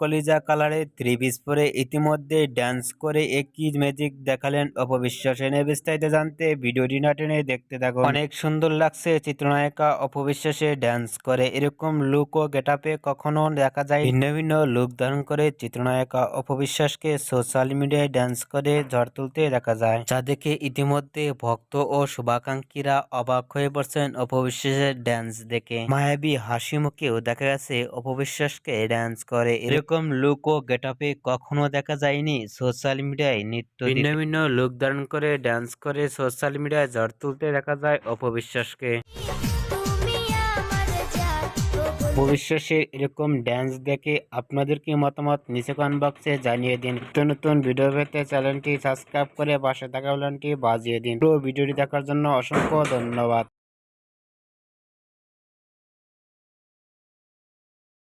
কলিজা কালারের থ্রি পরে ইতিমধ্যে ড্যান্স করে একই ম্যাজিক দেখালেন অপবিশ্বাস এনে বিস্তারিত জানতে ভিডিওটি না টেনে দেখতে থাকুন। অনেক সুন্দর লাগছে চিত্রনায়িকা অপবিশ্বাসে ড্যান্স করে। এরকম লুক ও গেটাপে কখনো দেখা যায়। ভিন্ন ভিন্ন লুক ধারণ করে চিত্রনায়িকা অপবিশ্বাসকে সোশ্যাল মিডিয়ায় ড্যান্স করে ঝড় তুলতে দেখা যায়। যা দেখে ইতিমধ্যে ভক্ত ও শুভাকাঙ্ক্ষীরা অবাক হয়ে পড়ছেন অপবিশ্বাসের ড্যান্স দেখে। মায়াবী হাসি মুখেও দেখা গেছে অপবিশ্বাসকে ড্যান্স করে। এরকম লুক ও গেটাপে কখনো দেখা যায়নি। সোশ্যাল মিডিয়ায় নিত্য ভিন্ন ভিন্ন লুক ধারণ করে ড্যান্স করে সোশ্যাল মিডিয়ায় ঝড় তুলতে দেখা যায় অপবিশ্বাসকে। অপবিশ্বাসের এরকম ড্যান্স দেখে আপনাদের কি মতামত নিচে কমেন্ট বক্সে জানিয়ে দিন। নতুন নতুন ভিডিও পেতে চ্যানেলটি সাবস্ক্রাইব করে পাশে থাকা বেলটি বাজিয়ে দিন। পুরো ভিডিওটি দেখার জন্য অসংখ্য ধন্যবাদ।